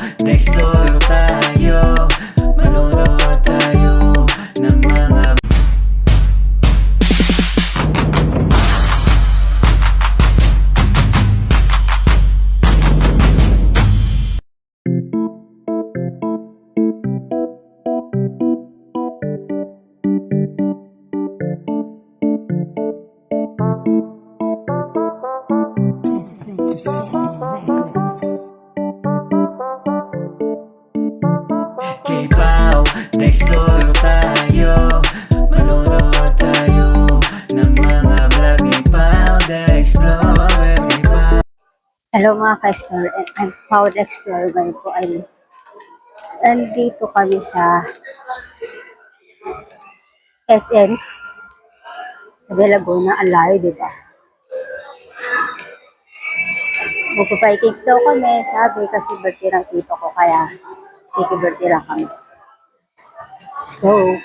Explore tayo Ka-explorer, and I'm Powered Explorer ngayon po ay nandito kami sa SM sa Laguna, ang layo, di ba? Magpapikings daw kami, sabi kasi birthday ng tito ko, kaya kiki-birthday lang kami. Let's go!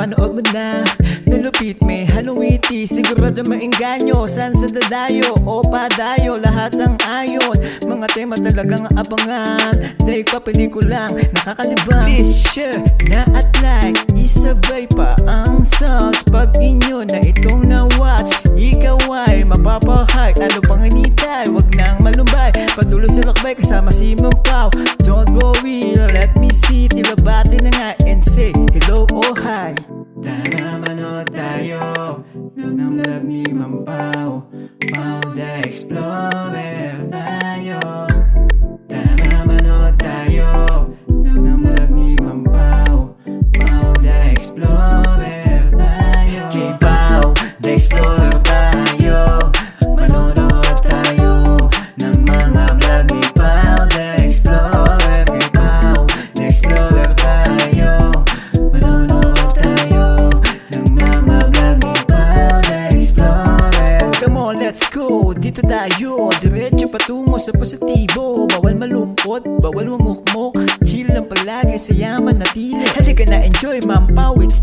Napanood mo na. Nalupit may halong witty Sigurado maingganyo. San sa dadayo o padayo Lahat ang ayon. Mga tema talagang abangan. Dahil pa pelikulang nakakalibang. Please share na at like. Isabay pa ang subs. Pag inyo na itong na-watch Ikaw ay mapapahay Lalo pang initay Huwag nang malumbay. Patuloy sa lakbay kasama si Mampaw Don't worry, let me see. Tila bati na nga and say hello or hi Tara manood tayo Ng vlog ni Mampaw. Pao the Explorer tayo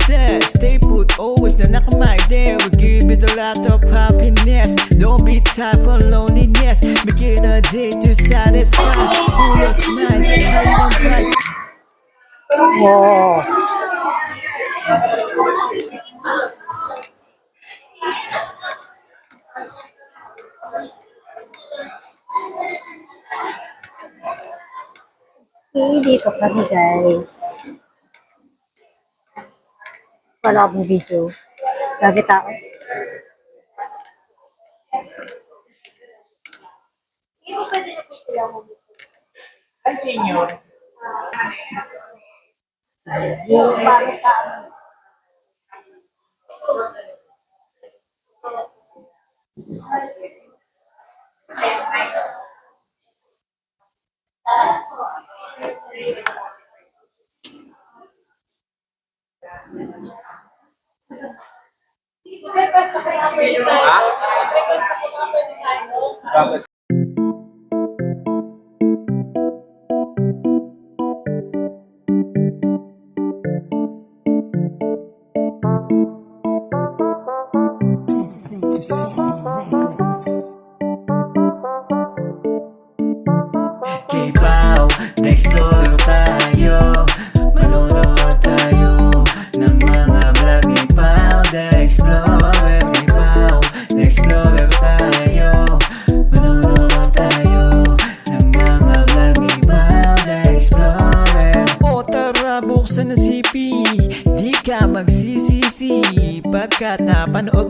there Stay put, always na my day. We give it a lot of happiness Don't be tired for loneliness Begin a day to satisfy Full of smile, high and bright Wow! Okay, dito kami guys. Wala akong video. Lagi tao. Ay, senyor. Yung para sa Bakit?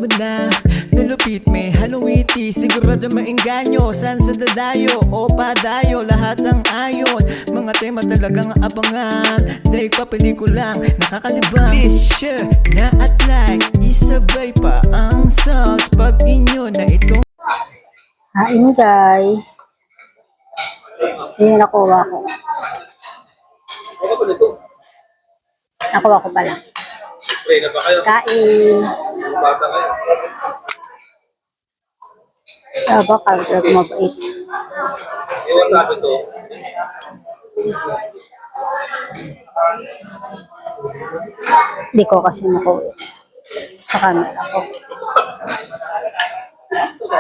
Mo na. Malupit may halong-witty Sigurado maingganyo San sa dadayo? O padayo Lahat ang ayon. Mga tema talagang abangan. Dahil pa pelikulang nakakalibang. Please share. Na at like Isabay pa ang sauce Pag inyo na ito. Kain guys. Yun nakuha ko. Nakuha ko pala. Pray na ba kayo? Kain. Bata kayo? Aba, kagad mabait. Iwan sa akin to. Hindi ko kasi nakuha. Sa camera ko. Mga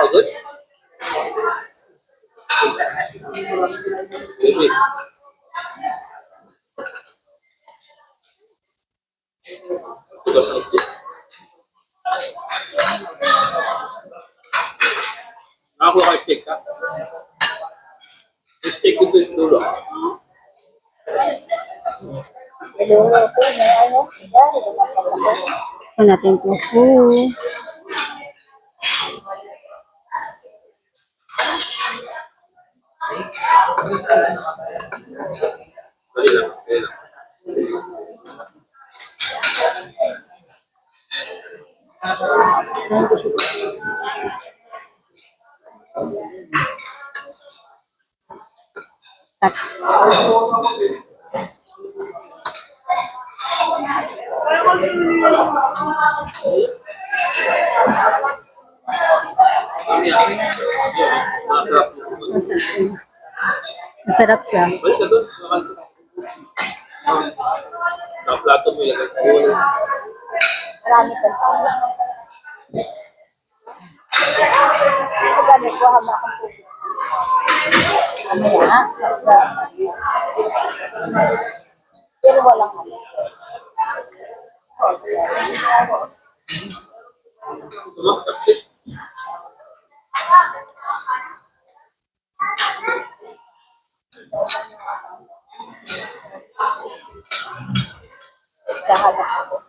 good? Wait, wait. Ito sa ito. Nakakuha kayo steak, ha? Yung steak dito is dulo. Ito natin tofu. Dali lang, dali lang. Tat. Ano yan? Masarap. Masarap siya. Balik ka doon. Nakan doon. Sa plato mo ilagay. Marami pa. Pagkano ko hama akong tubig. Mamaya. Pero walang ano. Kahalak ako.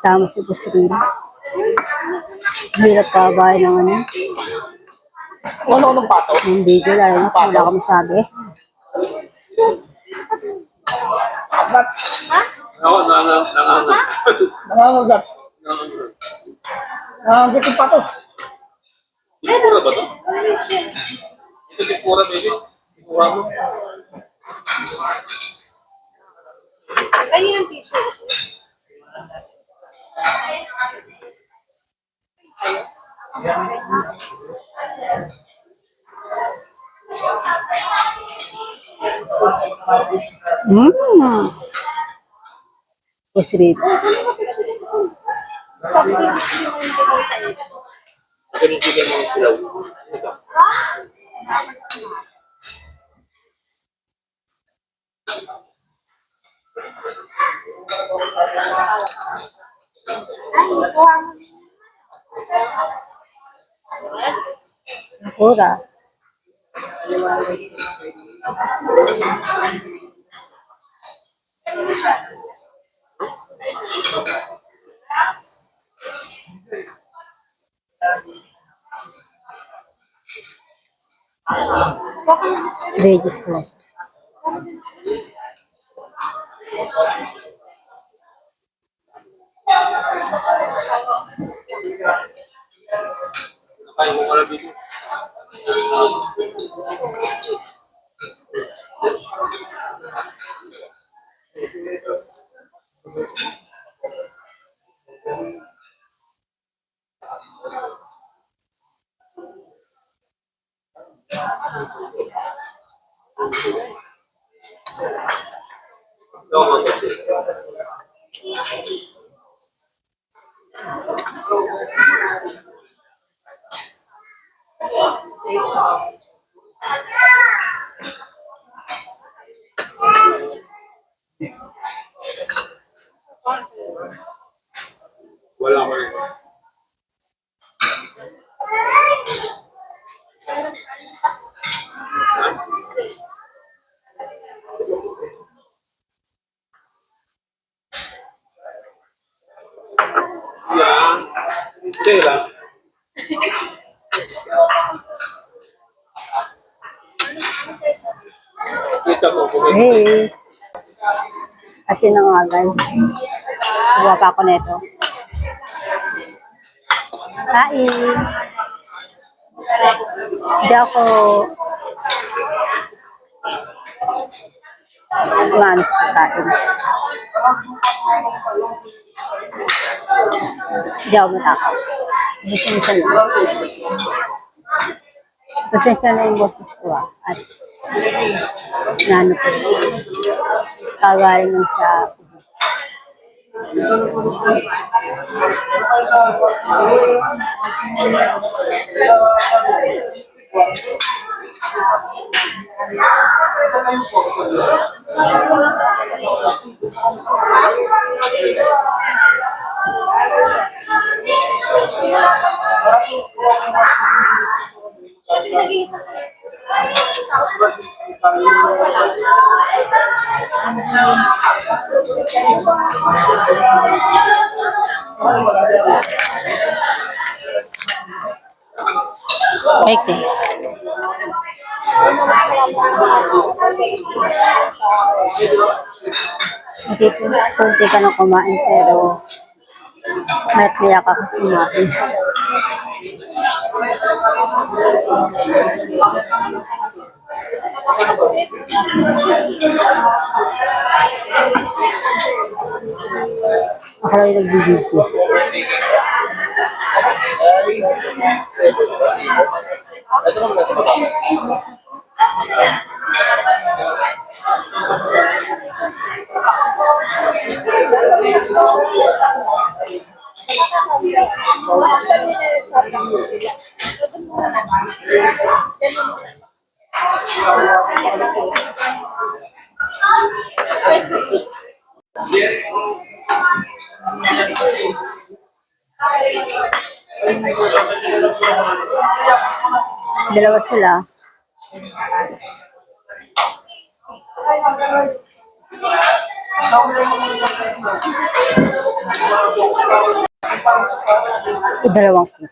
Tama si Busrina. Hirap pa ba ng ano? Ano ng pato? Yung video, lalo na kung wala kang masabi. Ako, nangang, nangang. Nangangagat. Nangangagat yung pato. Tikura ba to? Ito tikura, baby. Tikura mo. Ayun yung tissue. Mmm! Busrina. Ito yung chicken mo ng pilaw. Ito. Nakura. Veggies pala siya. Nakain mo dito. Ito ang mga Wala ko rin. Yan. Hindi lang. Kita kung Hey! At yun na nga guys. Kuha pa ako nito. Kain! Hindi ako manos kain. Hindi ako matakaw. Pasensya na. Pasensya na yung boses ko ah. At nano ko. Kagaling ng sa like this. Hindi po, na kumain pero mayat maya ka kumain. Ako lang yung nagbibidyo. Ito naman nasa baba. Dalawa sila. Thank you. Idalawang ko.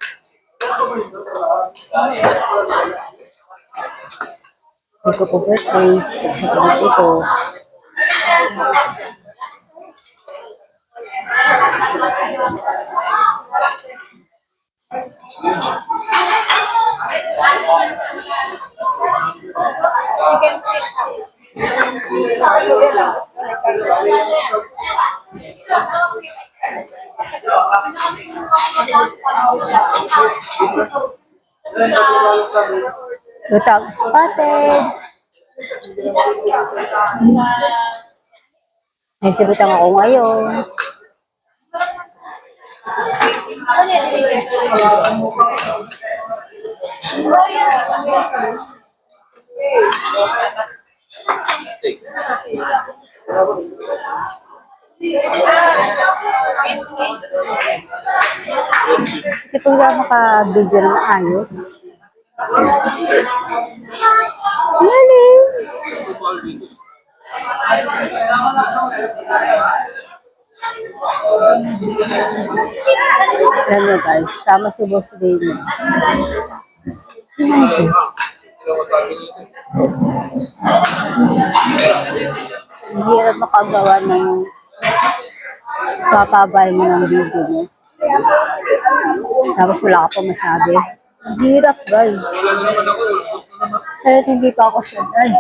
Ito ko birthday. Sa birthday ko. Lutang spotted. Nagtibutang ako ngayon. Hindi ko nga maka-video ng ayos. Alam nyo guys, tama si Boss Baby. Hindi hirap makagawa ng Papabay mo ng video mo. Tapos wala ka pa masabi. Hirap, guys. Kahit hindi pa ako sanay.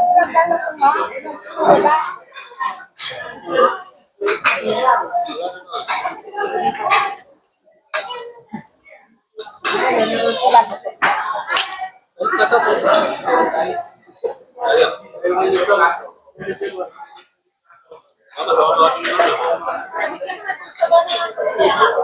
Thank you. Thank.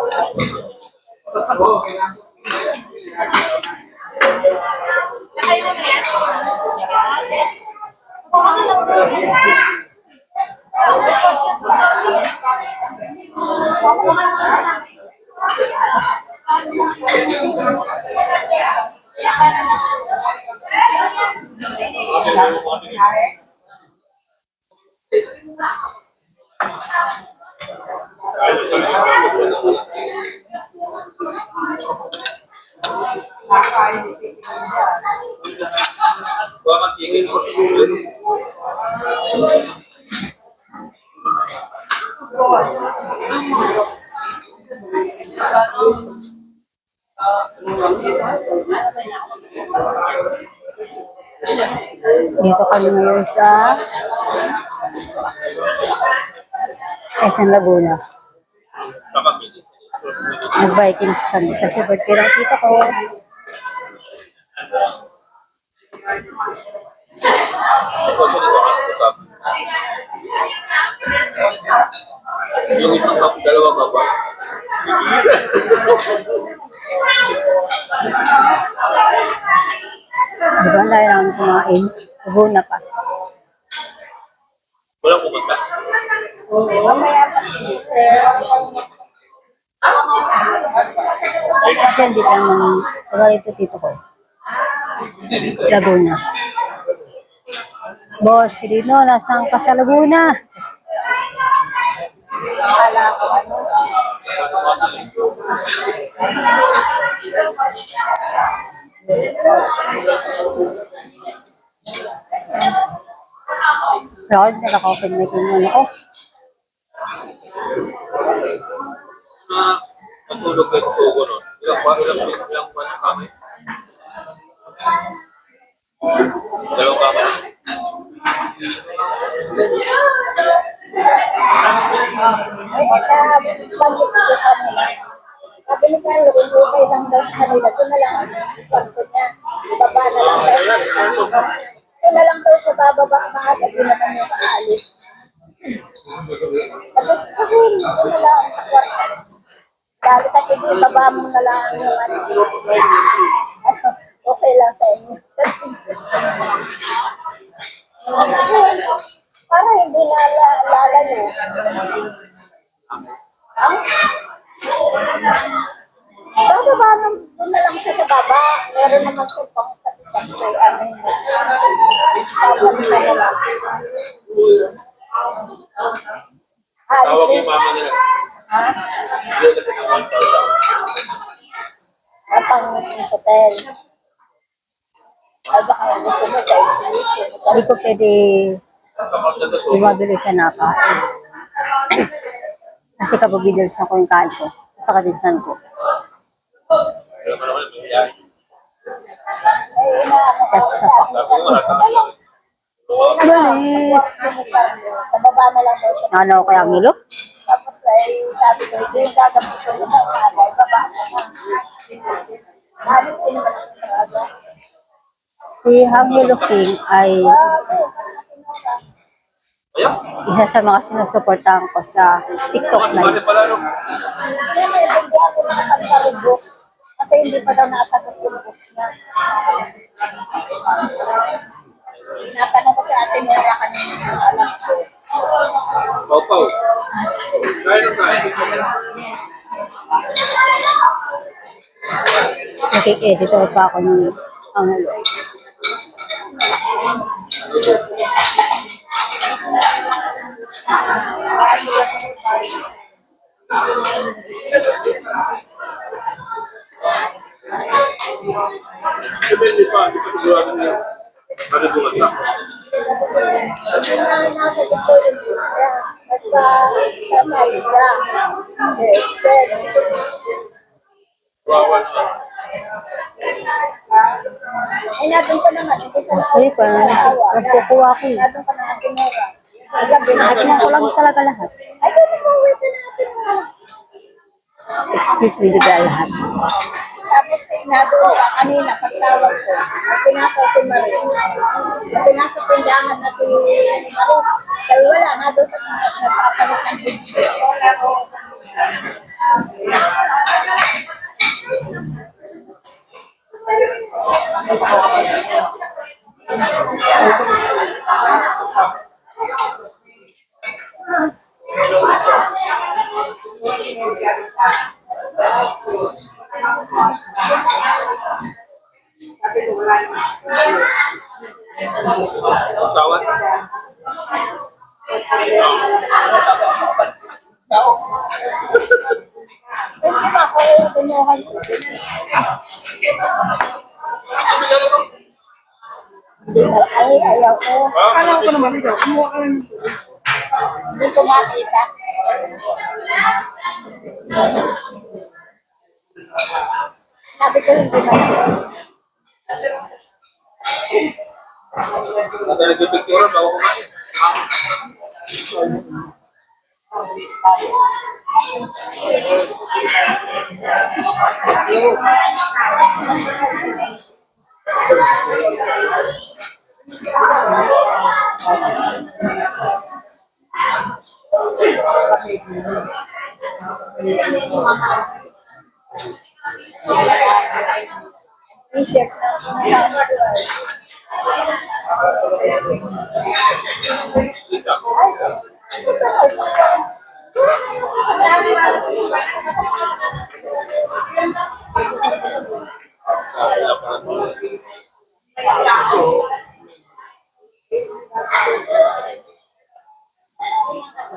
Dito kami ngayon sa Quezon Laguna. Nag-Vikings kami kasi birthday ng tita ko. Pa. Walang pumunta. Kasi hindi ka naman, wala ito tito ko. Laguna. Boss, Rino, nasaan ka sa Laguna? Rod, naka-open mic yung ano ko. Na natulog kayo sa sugo nun. Ilang pa, ilang ilang ilang pa na kami. Dalawang kami. Sabi ni Carlo, kung okay lang daw sa kanila, ito na lang ang kwarto niya. Ibaba na lang na lang daw siya bababa maaga, ito na lang yung kaalis. Sabi, kasi ito na lang ang kwarto. Dahil ka hindi, baba mo na lang yung ano. Okay lang sa inyo. Para hindi lala, lalayo. Bababa nung doon na lang siya sa baba. Meron naman siya pang sa isang kay ano yun. Na. Ah, Tawag yung mama nila. Ha? Hindi kasi ng 1,000. Ang pang hotel. Ay, baka gusto mo sa. Hindi ko pwede na sugo. bumabili sa napa. Kasi kapag bidals ako yung kain ko, sa kadinsan ko. Alam mo naman, nangyayari. That's sa pa. Na lang daw. Ano kaya ang ilo? Tapos ay sabi ko, yung gagamit sa kanay, baba na lang. Halos din naman ang talaga. Si Hangilo King ay isa sa mga sinusuportahan ko sa TikTok Mas mali Kasi hindi pa daw nakasagot yung book niya. Natanong ko sa atin, Mera kanina. Alam ko. Pau. Kaya lang tayo. Nakik-editor pa ako ng Hangilo. Sabi hindi nasagot ko yung book niya. Siya. Eh, Wawan siya. Eh, natin pa naman, hindi pa naman. Sorry, parang nagkukuha ko eh. Natin pa naman. Sabi na, Tignan ko lang talaga lahat. ay, ganun mo, wait na natin mo. Excuse me, diga lahat. Tapos eh, nandun pa kanina, pagtawag ko, ay pinasa si Marie. Pinasa pindahan na si Marie. Pero wala, nandun sa nagpapalit ng video. Thank you.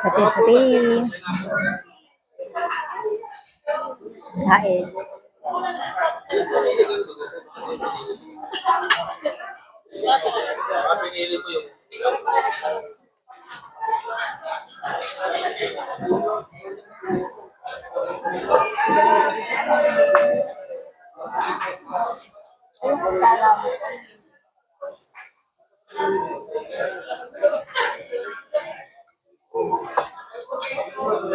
Sapin-sapin. Kain. Pinili mo yung At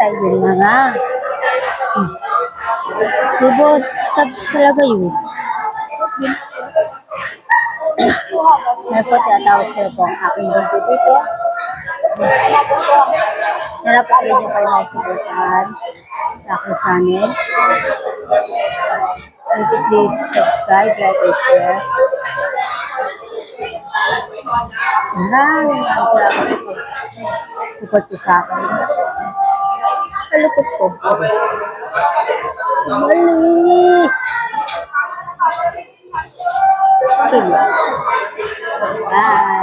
ayun na nga. Hmm. Boss, tabs talaga yun. Ngayon po, tinatawag ko po ang aking video dito. Harap ko rin yung kayo makikita sa aking channel. Would you please subscribe, like, and share. Maraming maraming salamat sa. Support ko sa akin kalupit ko. Mali! Sige. Bye!